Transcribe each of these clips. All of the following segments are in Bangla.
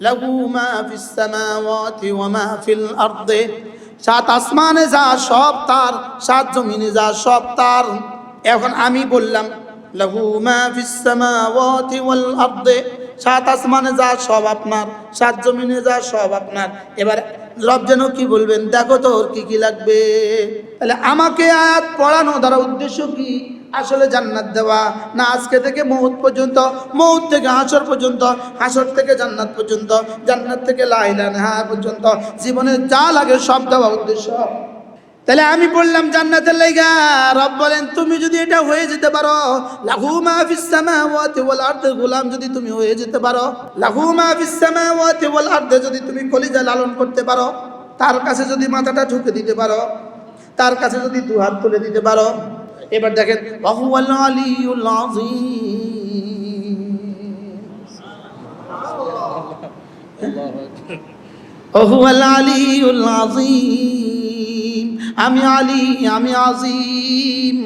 লাহু মা ফিস সামাওয়াতি ওয়া মা ফিল আরদে। সাত আসমানে যা সব তার, সাত জমিনে যা সব তার। এখন আমি বললাম, লাহু মা ফিস সামাওয়াতি ওয়াল আরদে। সাত আসমানে যা সব আপনার, সাত জমিনে যা সব আপনার। এবার রব যেন কি বলবেন? দেখো তো ওর কি কি লাগবে। তাহলে আমাকে আয়াত পড়ানো দ্বারা উদ্দেশ্য কি? আসলে জান্নাত দেওয়া, না আজকে থেকে মৌত পর্যন্ত, মৌত থেকে হাসর পর্যন্ত, হাসর থেকে জান্নাত পর্যন্ত, জান্নাত থেকে লাইলা নেহা পর্যন্ত, জীবনে যা লাগে সব দেওয়া উদ্দেশ্য। তাহলে আমি বললাম জান্নাতের লাইগা, রব বলেন, তুমি যদি এটা হয়ে যেতে পারো, লাহু মা ফিস সামাওয়াতি ওয়াল আরদি, গোলাম যদি তুমি হয়ে যেতে পারো, লাহু মা ফিস সামাওয়াতি ওয়াল আরদি যদি তুমি কলিজা লালন করতে পারো, তার কাছে যদি মাথাটা ঝুঁকে দিতে পারো, তার কাছে যদি দু হাত তুলে দিতে পারো এবার দেখেন আমি আলী, আমি আজিম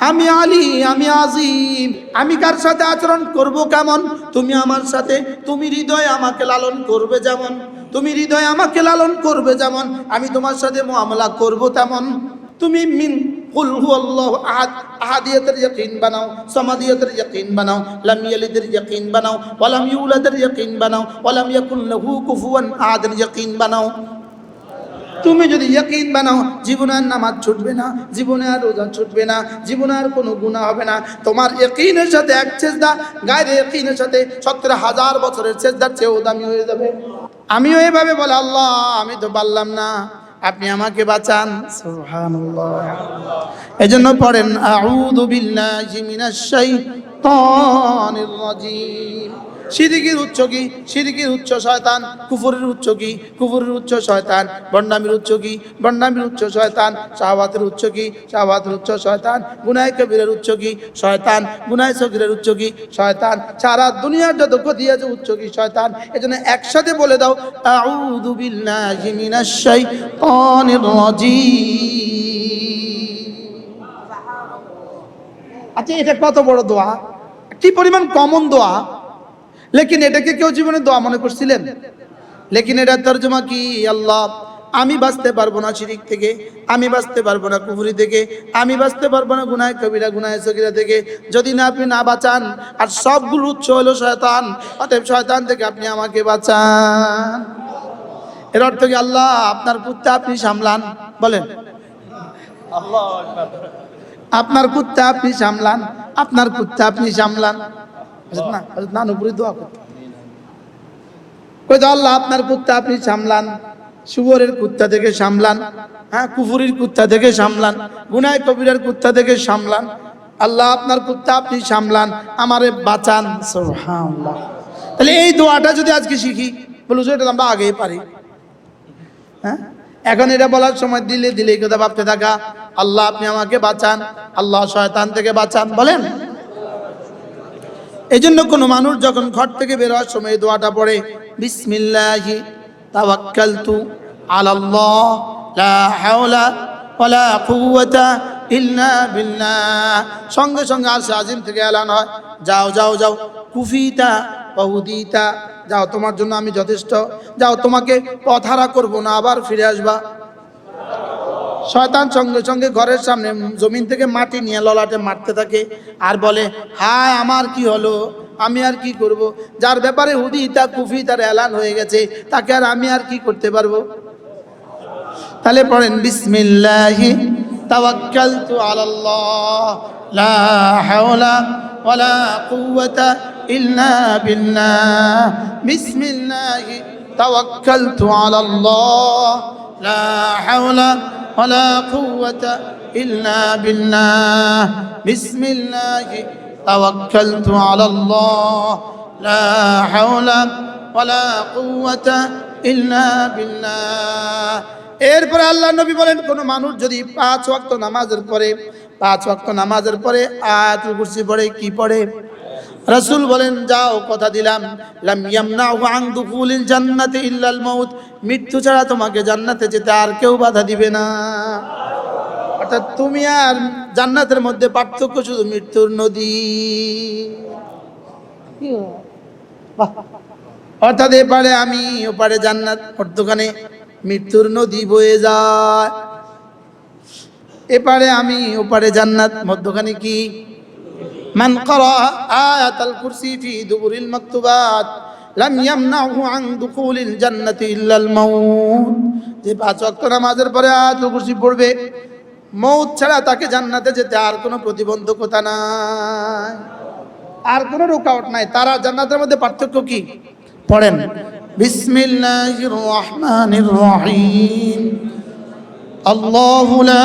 আমি আলী, আমি আজিম আমি কার সাথে আচরণ করব কেমন? তুমি আমার সাথে, তুমি হৃদয় আমাকে লালন করবে যেমন। তুমি হৃদয় আমাকে লালন করবে যেমন। আমি তোমার সাথে মুআমলা করব তেমন। তুমি মিন কুল হুয়াল্লাহু আহাদ, আহাদিয়াতের ইয়াকিন বানাও, সামাদিয়াতের ইয়াকিন বানাও, লাম ইয়ালিদের ইয়াকিন বানাও, ওয়া লাম ইউলাদের ইয়াকিন বানাও, ওয়া লাম ইয়াকুল লাহু কুফুয়ান আহাদের ইয়াকিন বানাও। তুমি যদি ইয়াকিন বানাও, জীবনে আর নামাজ ছুটবে না, জীবনে আর রোজা ছুটবে না, জীবনে আর কোনো গুনাহ হবে না। তোমার ইয়াকিনের সাথে এক সেজদা, গায়ের ইয়াকিনের সাথে সত্তর হাজার বছরের সেজদার চেয়েও দামি হয়ে যাবে। আমিও এভাবে বলে, আল্লাহ, আমি তো পারলাম না। আপনি আমাকে বাঁচান। এই জন্য পড়েন আউযু বিল্লাহি মিনাশ শাইতানির রাজিম। শিরিকের উচ্চ কি? শিরিকের উচ্চ শয়তান, কুফরের উচ্চ কি? কুফরের উচ্চ শয়তান বন্ডামির উচ্চ কি? বন্ডামির উচ্চ শয়তান, শাহবাতের উচ্চ কি? শাহবাতের উচ্চ শয়তান, গুনায় কবিরের উচ্চ কি? শয়তান, গুনায় সগিরের উচ্চ কি? শয়তান। সারা দুনিয়ার যত ক্ষতি আছে উচ্চ কি? শয়তান। এজন্য একসাথে বলে দাও, আউযু বিল্লাহি মিনাশ শাইতানির রাজিম। আচ্ছা এটা কত বড় দোয়া? কি পরিমাণ কমন দোয়া? লেকিন এটাকে কেউ জীবনে দোয়া মনে করছিলেন? লেকিন এটা তর্জমা কি? আল্লাহ আমি বাঁচতে পারব না শিরিক থেকে আমি বাঁচতে পারব না কুফুরি থেকে আমি বাঁচতে পারব না গুনায় কবিরা গুনায় সগিরা থেকে। যদি না আপনি না বাঁচান আর সবগুলো উচ্চ হলো শয়তান অতএব শয়তান থেকে আপনি আমাকে বাঁচান। এর অর্থ কি? আল্লাহ আপনার কুত্তা আপনি সামলান বলেন। আপনার কুত্তা আপনি সামলান আপনার কুত্তা আপনি সামলান। না, হযরত নানুপুরি দোয়া করতে আল্লাহ, আপনার কুত্তা আপনি সামলান শুভরের কুত্তা থেকে সামলান হ্যাঁ কুফুরির কুত্তা থেকে সামলান, গুনায় কবিরের কুত্তা থেকে সামলান, আল্লাহ, আপনার কুত্তা আপনি সামলান, আমারে বাঁচান। তাহলে এই দোয়াটা যদি আজকে শিখি বলুন এটা আমরা আগেই পারি। হ্যাঁ? এখন এটা বলার সময় দিলে দিলে কথা ভাবতে থাকা, আল্লাহ, আপনি আমাকে বাঁচান, আল্লাহ শয়তান থেকে বাঁচান। বলেন? এই জন্য কোনো মানুষ যখন ঘর থেকে বের হওয়ার সময় দোয়াটা পড়ে, বিসমিল্লাহি তাওয়াক্কালতু আলাল্লাহ, লা হাওলা ওয়ালা কুওয়াতা ইল্লা বিল্লাহ। সঙ্গে সঙ্গে আরশে আজিম থেকে এলান হয়, যাও যাও যাও, কুফিতা বহুদিতা যাও, তোমার জন্য আমি যথেষ্ট, যাও, তোমাকে পথারা করব না, আবার ফিরে আসবা। শয়তান সঙ্গে সঙ্গে ঘরের সামনে জমিন থেকে মাটি নিয়ে ললাটে মারতে থাকে আর বলে, হায়, আমার কি হলো? আমি আর কি করব? যার ব্যাপারে হুদি, তা কুফি, তার এলান হয়ে গেছে। তাকে আর আমি আর কি করতে পারব? তাহলে পড়েন, বিসমিল্লাহি তাওয়াক্কালতু আলাল্লাহ, লা হাওলা ওয়ালা কুওয়াতা ইল্লা বিল্লাহ, বিসমিল্লাহি তাওয়াক্কালতু আলাল্লাহ লা হাওলা ولا قوة إلا بالله بسم الله توكلت على الله لا حول ولا قوة إلا بالله এরপরে আল্লাহ নবী বলেন কোন মানুষ যদি পাঁচ ওয়াক্ত নামাজের পরে পাঁচ ওয়াক্ত নামাজের পরে আয়াতুল কুরসি পড়ে কি পড়ে রাসূল বলেন, যাও, কথা দিলাম। লাম ইয়ামনাহু আন দুখুলিল জান্নাতি ইল্লাল মাউত। মৃত্যু ছাড়া তোমাকে জান্নাতে যেতে আর কেউ বাধা দিবে না। অর্থাৎ তুমি আর জান্নাতের মধ্যে পার্থক্য শুধু মৃত্যুর নদী। অর্থাৎ এপারে আমি, ওপারে জান্নাত মধ্যখানে মৃত্যুর নদী বয়ে যায়। এপারে আমি, ওপারে জান্নাত, মধ্যখানে কি? মান করা আয়াতাল কুরসি ফি দুবুরিল মাকতুবাত, লাম ইয়ামনাহু আন দুখুলিল জান্নাতি ইল্লাল মাউত। যে পাঁচ ওয়াক্ত নামাজের পরে আয়াতুল কুরসি পড়বে মৌত ছাড়া তাকে জান্নাতে যেতে আর কোনো প্রতিবন্ধকতা নাই। আর কোনো রুকাউট নাই। তারা জান্নাতের মধ্যে পার্থক্য কি? পড়েন। বিসমিল্লাহির রহমানির রহিম। আল্লাহু লা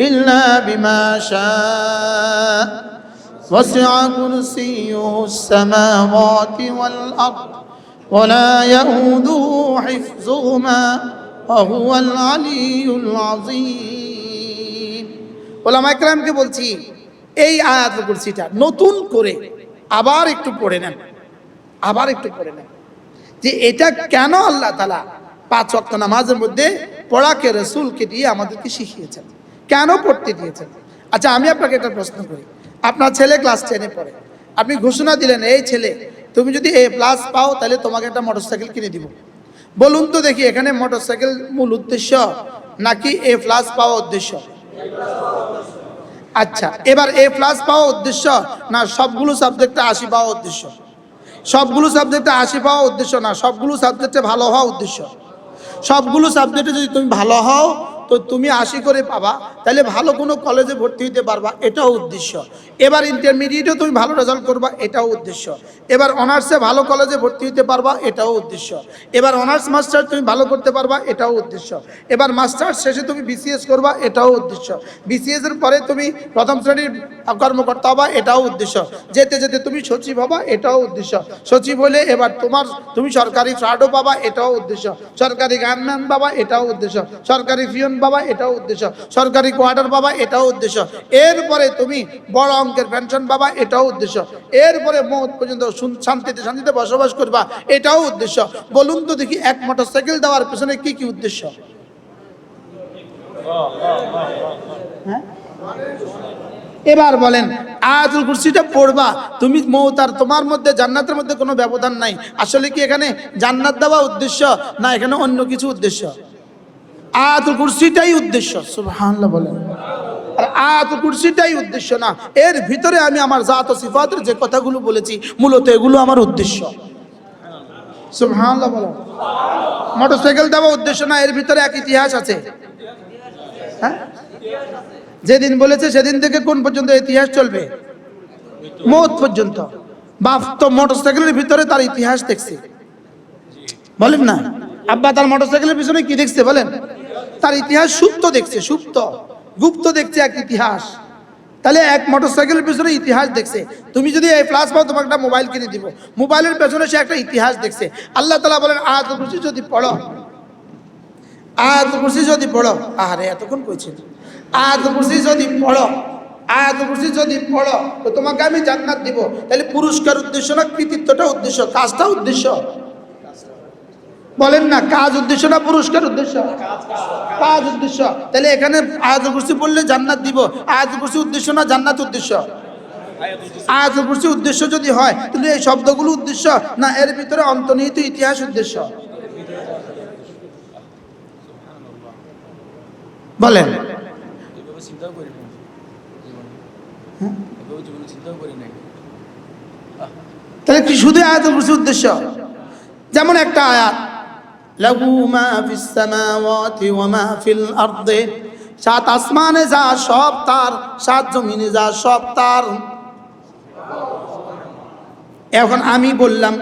إلا بما شاء وسع كرسيه السماوات والأرض ولا يؤوده حفظهما وهو العلي العظيم ওলামা একরামকে বলছি এই আয়াত কুরসিটা নতুন করে আবার একটু পড়ে নেন আবার একটু পড়ে নেন যে এটা কেন আল্লাহ তালা পাঁচ ওয়াক্ত নামাজের মধ্যে পড়াকে রসুলকে দিয়ে আমাদেরকে শিখিয়েছেন কেন পড়তে দিয়েছেন? আচ্ছা আমি আপনাকে একটা প্রশ্ন করি। আপনার ছেলে ক্লাস টেনে পড়ে। আপনি ঘোষণা দিলেন, এই ছেলে, তুমি যদি এ প্লাস পাও, তাহলে তোমাকে একটা মোটরসাইকেল কিনে দিব। বলুন তো দেখি, এখানে মোটরসাইকেল মূল উদ্দেশ্য নাকি এ প্লাস পাওয়া উদ্দেশ্য? আচ্ছা এবার এ প্লাস পাওয়া উদ্দেশ্য না সবগুলো সাবজেক্টে আশি পাওয়া উদ্দেশ্য? সবগুলো সাবজেক্টে আশি পাওয়া উদ্দেশ্য না সবগুলো সাবজেক্টে ভালো হওয়া উদ্দেশ্য? সবগুলো সাবজেক্টে যদি তুমি ভালো হও তো তুমি আশি করে পাবা, তাহলে ভালো কোনো কলেজে ভর্তি হতে পারবা, এটাও উদ্দেশ্য। এবার ইন্টারমিডিয়েটে তুমি ভালো রেজাল্ট করবা, এটাও উদ্দেশ্য। এবার অনার্সে ভালো কলেজে ভর্তি হতে পারবা, এটাও উদ্দেশ্য। এবার অনার্স মাস্টার তুমি ভালো করতে পারবা, এটাও উদ্দেশ্য। এবার মাস্টার শেষে তুমি বিসিএস করবা, এটাও উদ্দেশ্য। বিসিএস এর পরে তুমি প্রথম শ্রেণির কর্মকর্তা হবা, এটাও উদ্দেশ্য। যেতে যেতে তুমি সচিব হবা, এটাও উদ্দেশ্য। সচিব হলে এবার তোমার, তুমি সরকারি ফ্রাডও পাবা, এটাও উদ্দেশ্য। সরকারি গানম্যান পাবা, এটাও উদ্দেশ্য। সরকারি পাবা এটাও উদ্দেশ্য। সরকারি কোয়ার্টার পাবা এটাও উদ্দেশ্য। এরপরে তুমি বড় অঙ্কের পেনশন পাবা এটাও উদ্দেশ্য। এরপরে মত পর্যন্ত শান্তিতে শান্তিতে বসবাস করবা, এটাও উদ্দেশ্য। বলুন তো দেখি, এক মোটর সাইকেল দেওয়ার পেছনে কি কি উদ্দেশ্য? হ্যাঁ? এবার বলেন, আয়াতুল কুরসিটা পড়বা। তুমি মৌতার তোমার মধ্যে, জান্নাতের মধ্যে কোনো ব্যবধান নাই। আসলে কি এখানে জান্নাত দেওয়া উদ্দেশ্য, না এখানে অন্য কিছু উদ্দেশ্য? আয়াতুল কুরসিটাই উদ্দেশ্য, সুবহানাল্লাহ বলেন। আর আয়াতুল কুরসিটাই উদ্দেশ্য না, এর ভিতরে আমি আমার জাত ও সিফাতের যে কথাগুলো বলেছি, মূলত এগুলো আমার উদ্দেশ্য। সুবহানাল্লাহ বলেন। মোটরসাইকেল দেওয়া উদ্দেশ্য না, এর ভিতরে এক ইতিহাস আছে। হ্যাঁ? যেদিন বলেছে, সেদিন থেকে কোন পর্যন্ত ইতিহাস চলবে? মৌত পর্যন্ত। বাপ তো মোটরসাইকেলের ভিতরে তার ইতিহাস দেখছে। বলেন না। আব্বা তার মোটরসাইকেলের পিছনে কি দেখছে, বলেন। তার ইতিহাস সুপ্ত দেখছে, সুপ্ত। গুপ্ত দেখছে এক ইতিহাস। তাহলে এক মোটরসাইকেলের পেছনে ইতিহাস দেখছে। তুমি যদি এই প্লাস পাও, তোমাকে একটা মোবাইল কিনে দিব। মোবাইলের পেছনে সে একটা ইতিহাস দেখছে। আল্লাহ তালা বলেন আয়াত কুরসি যদি পড়ো। আয়াত কুরসি যদি পড়ো। আহারে, এতক্ষণ কইছে আয়াত কুরসি যদি পড়ো। আয়াত কুরসি যদি পড়ো, তো তোমাকে আমি জান্নাত দিব। তাহলে পুরস্কার উদ্দেশ্য না কৃতিত্বটা উদ্দেশ্য? কাজটা উদ্দেশ্য। বলেন না, কাজ উদ্দেশ্য না পুরস্কার উদ্দেশ্য? কাজ উদ্দেশ্য। তাহলে এখানে আয়াত কুরসি পড়লে জান্নাত দিব। আয়াত কুরসি উদ্দেশ্য না জান্নাত উদ্দেশ্য? আয়াত কুরসি উদ্দেশ্য যদি হয়, তাহলে এই শব্দগুলো উদ্দেশ্য না এর ভিতরে অন্তর্নিহিত ইতিহাস উদ্দেশ্য? বলেন। তাহলে কি শুধু কুরসি উদ্দেশ্য? যেমন একটা আয়াত। মা ফিস সামাওয়াতি ওয়া মা ফিল আরদি। সাত আসমানে যা সব তার, সাত জমিনে যা সব তার। এখন আমি বললাম,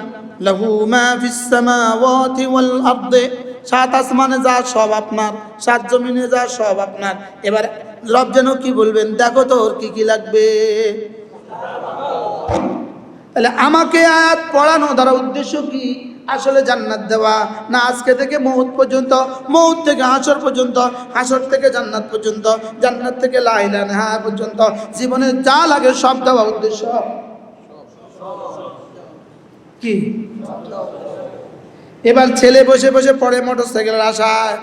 লাহু মা ফিস সামাওয়াতি ওয়াল আরদি। সাত আসমানে যা সব আপনার, সাত জমিনে যা সব আপনার। এবার রব যেন কি বলবেন? দেখো তো ওর কি কি লাগবে। তাহলে আমাকে আয়াত পড়ানো দ্বারা উদ্দেশ্য কি? আসলে জান্নাত দেওয়া, না আজকে থেকে মৌত পর্যন্ত, মৌত থেকে হাসর পর্যন্ত, হাসর থেকে জান্নাত পর্যন্ত, জান্নাত থেকে লাইলা নেহা পর্যন্ত, জীবনে যা লাগে সব দেওয়া উদ্দেশ্য। কি? এবার ছেলে বসে বসে পড়ে মোটর সাইকেলের আশায়।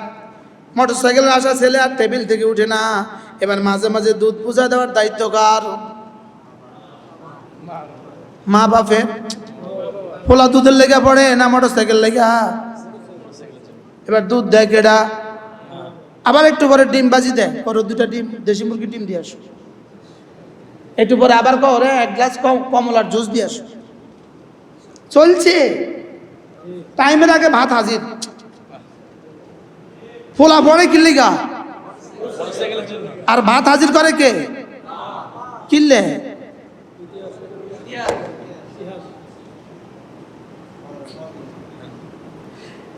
মোটর সাইকেলের আশা ছেলে আর টেবিল থেকে উঠে না। এবার মাঝে মাঝে দুধ পূজা দেওয়ার দায়িত্ব কার? মা বাপে পোলা দুধের লেগে পড়ে না মোটর সাইকেল লেগা? এবার দুধ দেয় কেডা? আবার একটু পরে ডিম বাজি দেয়। পরে দুটা ডিম, দেশি মুরগি ডিম দিয়ে আসো। একটু পরে আবার করে এক গ্লাস কম- কমলার জুস দিয়ে আসো। চলছে। টাইমের আগে ভাত হাজির। ফোলা কিল্লিগা মোটরসাইকেলের জন্য আর ভাত হাজির করে কে? কিনলে?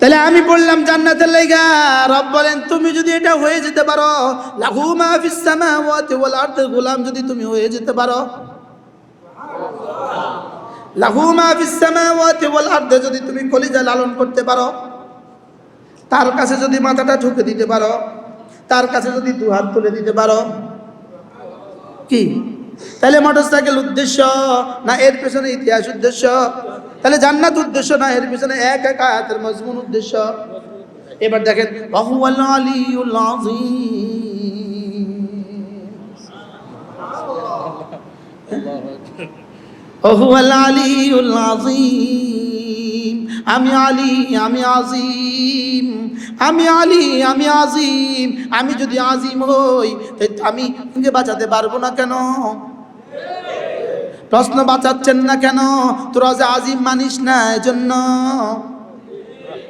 তাহলে আমি বললাম জান্নাতের লাইগা, রব বলেন, তুমি যদি এটা হয়ে যেতে পারো, লাহু মা ফিস সামাওয়াতি ওয়াল আরদি, গোলাম যদি তুমি হয়ে যেতে পারো। লাহু মা ফিস সামাওয়াতি ওয়াল আরদি যদি তুমি কলিজা লালন করতে পারো। তার কাছে যদি মাথাটা ঠুকে দিতে পারো, তার কাছে যদি দু হাত তুলে দিতে পারো। কি? তাহলে মোটরসাইকেল উদ্দেশ্য, না এর পেছনে ইতিহাস উদ্দেশ্য? তাহলে জান্নাত উদ্দেশ্য না, এর পেছনে এক এক আয়াতের মজমুন উদ্দেশ্য। এবার দেখেন বাহুয়াল আলিউল ওহুয়াল আলিউল আযীম। আমি আলী, আমি আজিম আমি আলী, আমি আজিম আমি যদি আজিম হই আমি বাঁচাতে পারব না কেন? প্রশ্ন বাঁচাচ্ছেন না কেন? তোরা যে আজিম মানিস না, এজন্য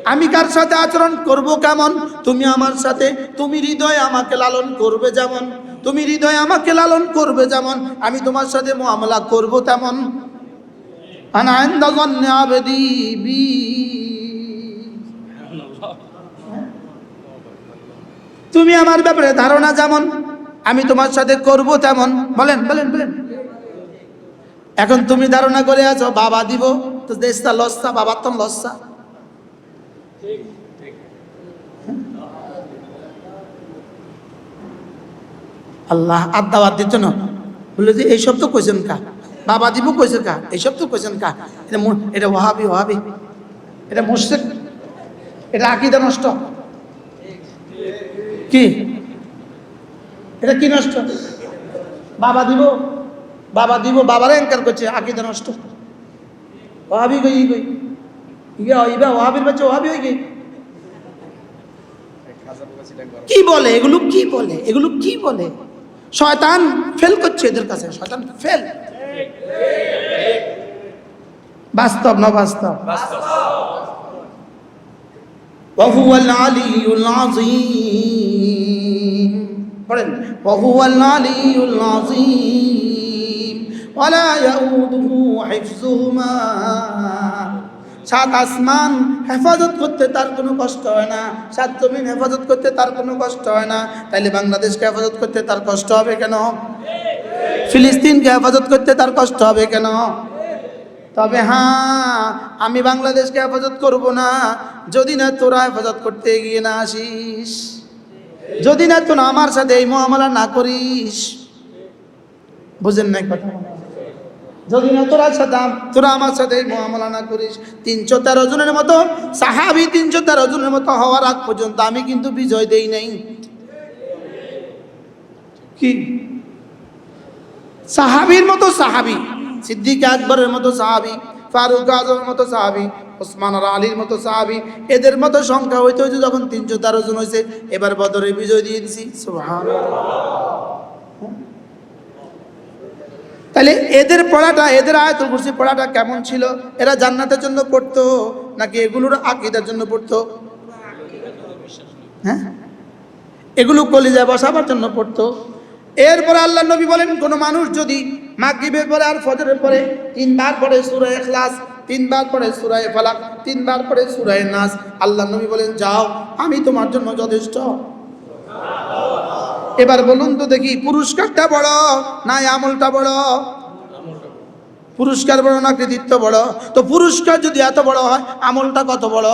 আমি কার সাথে আচরণ করব কেমন? তুমি আমার সাথে, তুমি হৃদয় আমাকে লালন করবে যেমন। তুমি হৃদয় আমাকে লালন করবে যেমন। আমি তোমার সাথে মুআমলা করব তেমন। তুমি আমার ব্যাপারে ধারণা যেমন, আমি তোমার সাথে করব তেমন। বলেন বলেন বলেন। এখন তুমি ধারণা করে আছো, বাবা দিব, তো দেশটা লস্তা বাবার তো লস্তা আল্লাহ আদাওয়াত দিত না। বলল যে এইসব তো কোয়েশন কা? বাবা দিব কোয়েশন কা? এইসব তো কোয়েশন কা? এটা এটা ওহাবি ওহাবি এটা মুর্শেক এটা আকিদা নষ্ট। কি? এটা কি নষ্ট? বাবা দিব। বাবা দিব বাবারা এনকার করছে আকিদা নষ্ট ওহাবি গই ই গই ইয়া ইবা ওহাবির বাচ্চা ওহাবি হয়ে গই খাজা বাবা সিটা করো কি বলে এগুলো কি বলে এগুলো কি বলে শয়তান ফেল করছে এদের কাছে শয়তান ফেল বাস্তব না বাস্তব وهو العلي العظيم পড়েন وهو العلي العظيم ওয়ালা ইয়াউদুহু হিফজুহুমা সাত আসমান হেফাজত করতে তার কোনো কষ্ট হয় না। সাত জমিন হেফাজত করতে তার কোনো কষ্ট হয় না। তাহলে বাংলাদেশকে হেফাজত করতে তার কষ্ট হবে কেন? ফিলিস্তিনকে হেফাজত করতে তার কষ্ট হবে কেন? তবে হ্যাঁ আমি বাংলাদেশকে হেফাজত করব না। যদি না তোরা হেফাজত করতে এগিয়ে না আসিস, যদি না তোরা আমার সাথে এই মহামলা না করিস। বুঝেন না কথা যদি না তোরা সাথে আম- তোরা আমার সাথে মহামলা না করিস, তিনশো তেরো জনের মতো সাহাবি তিনশো তেরো জনের মতো হওয়ার আগ পর্যন্ত আমি কিন্তু বিজয় দেই নাই। কি? সাহাবির মতো সাহাবি, সিদ্দিক আকবরের মতো সাহাবি, ফারুক আজমের মতো সাহাবি, ওসমান আর আলীর মতো সাহাবি, এদের মতো সংখ্যা হইতে হইতে যখন তিনশো তেরো জন হয়েছে এবার বদরে বিজয় দিয়ে দিছি। সুবহানাল্লাহ। তাহলে এদের পড়াটা, এদের আয়তুল কুরসি পড়াটা কেমন ছিল? এরা জান্নাতের জন্য পড়তো নাকি এগুলোর আকিদার জন্য পড়তো? হ্যাঁ? এগুলো কলিজায় বসাবার জন্য পড়তো। এরপরে আল্লাহ নবী বলেন, কোনো মানুষ যদি মাগরিবের পরে আর ফজরের পরে তিনবার পরে সুরায় ইখলাস, তিনবার পরে সুরায় ফালাক, তিনবার পরে সুরায় নাস, আল্লাহ নবী বলেন, যাও, আমি তোমার জন্য যথেষ্ট। এবার বলুন তো দেখি, পুরস্কারটা বড় না আমলটা বড়? পুরস্কার বড় না কৃতিত্ব বড়? তো পুরস্কার যদি এত বড় হয়, আমলটা কত বড়?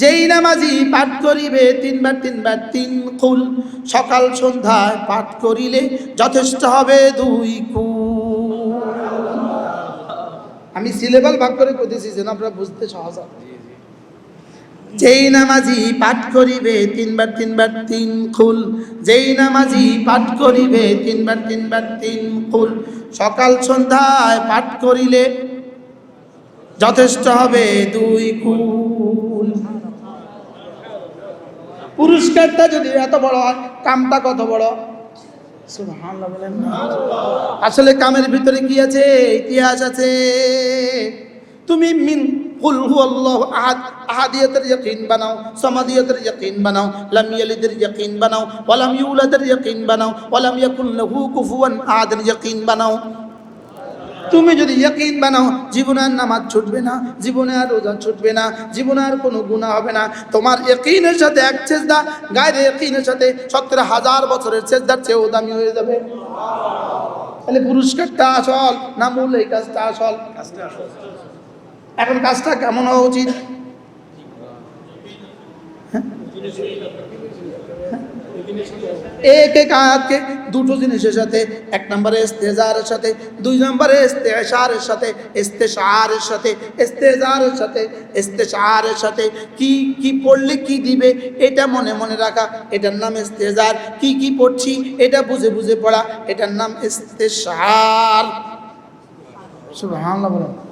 যেই নামাজি পাঠ করিবে, তিনবার তিনবার তিন কুল। সকাল সন্ধ্যায় পাঠ করিলে যথেষ্ট হবে দুই কুল। আমি সিলেবাল ভাগ করে কইতেছি যেন আপনারা বুঝতে সহজ হবে যেই নামাজি পাঠ করিবে তিনবার তিনবার তিন খুল। যেই নামাজি পাঠ করিবে তিনবার তিনবার তিন খুল। সকাল সন্ধ্যায় পাঠ করিলে যথেষ্ট হবে দুই কুল পুরস্কারটা যদি এত বড় হয়, কামটা কত বড়। আসলে কামের ভিতরে কি আছে? ইতিহাস আছে। তুমি কুল হুয়াল্লাহু আহাদ, আহাদিয়াতের ইয়াকিন বানাও, সামাদিয়াতের ইয়াকিন বানাও, লাম ইয়ালিদের ইয়াকিন বানাও, ওয়া লাম ইউলাদের ইয়াকিন বানাও, ওয়া লাম ইয়াকুল লাহু কুফুয়ান আহাদের ইয়াকিন বানাও। তুমি যদি ইয়াকিন বানাও, জীবনে আর নামাজ ছুটবে না, জীবনে আর রোজা ছুটবে না, জীবনে আর কোনো গুণা হবে না। তোমার ইয়াকিনের সাথে এক চেষ্টা গায়ের ইয়াকিনের সাথে সত্তর হাজার বছরের চেষ্টার চেয়েও দামি হয়ে যাবে। তাহলে পুরস্কারটা আসল, না মূল এই কাজটা আসল কাজটা আসলে? এখন কাজটা কেমন হওয়া উচিত? এক এক আয়াতকে দুটো জিনিসের সাথে, এক নম্বরে ইস্তেজারের সাথে, দুই নম্বরে ইস্তেশারের সাথে ইস্তেশারের সাথে, ইস্তেজারের সাথে, ইস্তেশারের সাথে। কি কি পড়লে কি দিবে, এটা মনে মনে রাখা। এটার নাম ইস্তেজার। কি কি পড়ছি, এটা বুঝে বুঝে পড়া। এটার নাম ইস্তেশার। সুবহানাল্লাহ বলো।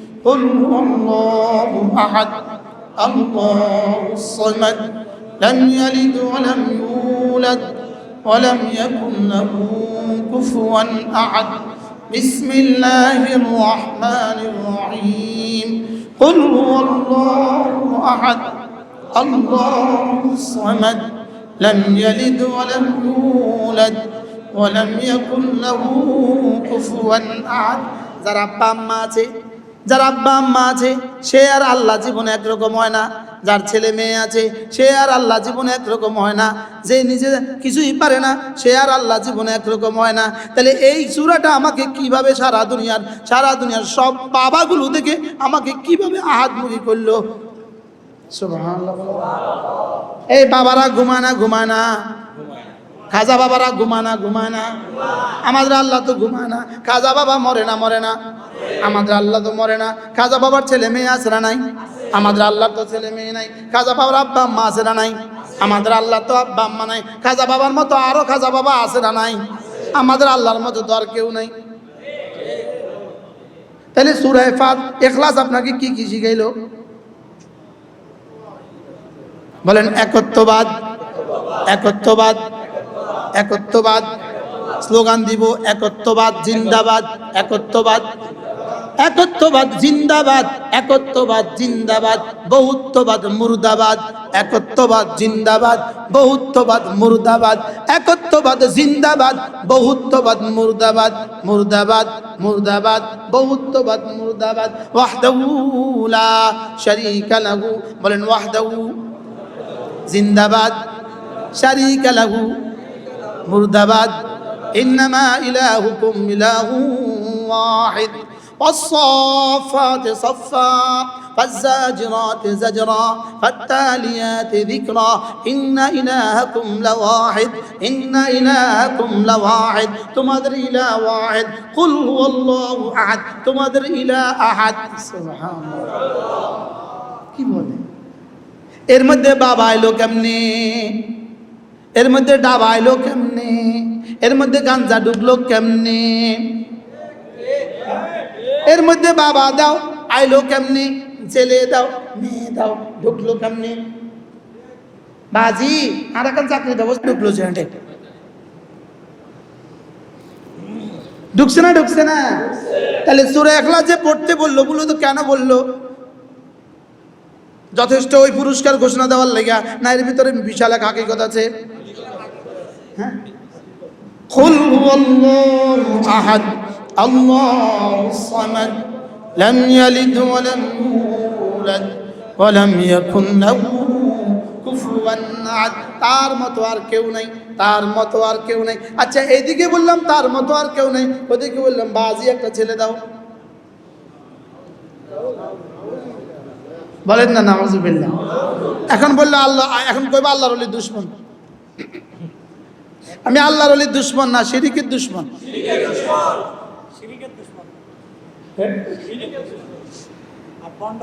قل هو الله أحد الله الصمد لم يلد ولم يولد ولم يكن له كفوا أحد بسم الله الرحمن الرحيم قل هو الله أحد الله الصمد لم يلد ولم يولد ولم يكن له كفوا أحد যারা আব্বা আম্মা আছে যার আব্বা আম্মা আছে, সে আর আল্লাহ জীবনে একরকম হয় না। যার ছেলে মেয়ে আছে, সে আর আল্লাহ জীবনে একরকম হয় না। যে নিজে কিছুই পারে না, সে আর আল্লাহ জীবনে একরকম হয় না। তাহলে এই চূড়াটা আমাকে কীভাবে সারা দুনিয়ার সারা দুনিয়ার সব বাবাগুলো থেকে আমাকে কীভাবে আহাতমুখী করল? এই বাবারা ঘুমানা ঘুমানা খাজা বাবারা ঘুমানা ঘুমানা আমাদের আল্লাহ তো ঘুমানা খাজা বাবা মরে না মরে না। আমাদের আল্লাহ তো মরে না। খাজা বাবার ছেলে মেয়ে আছে না নাই? আমাদের আল্লাহ তো ছেলে মেয়ে নাই। খাজা বাবার আব্বা আম্মা আছে না নাই? আমাদের আল্লাহ তো আব্বা আম্মা নাই। খাজা বাবার মতো আরও খাজা বাবা আছে না নাই? আমাদের আল্লাহর মতো তো আর কেউ নাই। তাহলে সুরায় ফাত এখলাস আপনাকে কি কি শিখাইলো? বলেন, একত্ববাদ একত্ববাদ একত্ববাদ। স্লোগান দিব, একত্ববাদ, জিন্দাবাদ, একত্ববাদ। একত্ববাদ জিন্দাবাদ একত্ববাদ জিন্দাবাদ, বহুত্ববাদ মুর্দাবাদ, একত্ববাদ জিন্দাবাদ, বহুত্ববাদ মুর্দাবাদ, একত্ববাদ জিন্দাবাদ, বহুত্ববাদ মুর্দাবাদ মুর্দাবাদ মুর্দাবাদ, বহুত্ববাদ মুর্দাবাদ। ওয়াহদাহু লা শারীকা লাহু, বলেন ওয়াহদাহু, জিন্দাবাদ, শারীকা লাহু, মুর্দাবাদ। ইন্নামা ইলাহুকুম ইলাহু ওয়াহিদ। والصافات صفا فالزاجرات زجرا فالتاليات ذكرا إن إلهكم لواحد إن إلهكم لواحد تمدر إلى واحد قل هو الله أحد تمدر إلى أحد سبحان الله কি বলে এর মধ্যে বাবা এলো কেমনে এর মধ্যে ডাবা এলো কেমনে এর মধ্যে গাঞ্জা ডুবলো কেমনে এর মধ্যে বাবা দাও, আইলো কেমনি? ছেলে দাও, মেয়ে দাও, ঢুকলো কেমনি? বাজি আর এখন চাকরি ব্যবস্থা ঢুকলো সেখানে ঢুকছে না ঢুকছে না? তাহলে সুরে একলা যে পড়তে বলল বলল তো কেন বলল? যথেষ্ট ওই পুরস্কার ঘোষণা দেওয়ার লেগা, না এর ভিতরে বিশাল এক হাকিকত আছে? হ্যাঁ? الله أحد الله الصمد لم يلد ولم يولد ولم يكن له কুফুয়ান আহাদ তার মতো আর কেউ নাই তার মতো আর কেউ নাই আচ্ছা এদিকে বললাম তার মতো আর কেউ নাই ওদিকে বললাম বাজি একটা ছেলে দাও বলেন না নামাজুবিল্লাহ এখন বললো আল্লাহ এখন কইবা আল্লাহর অলির দুশ্মন আমি আল্লাহর অলির দুশ্মন না শিরিকের দুশ্মন সিরিকের দুশ্মন আর বন্ড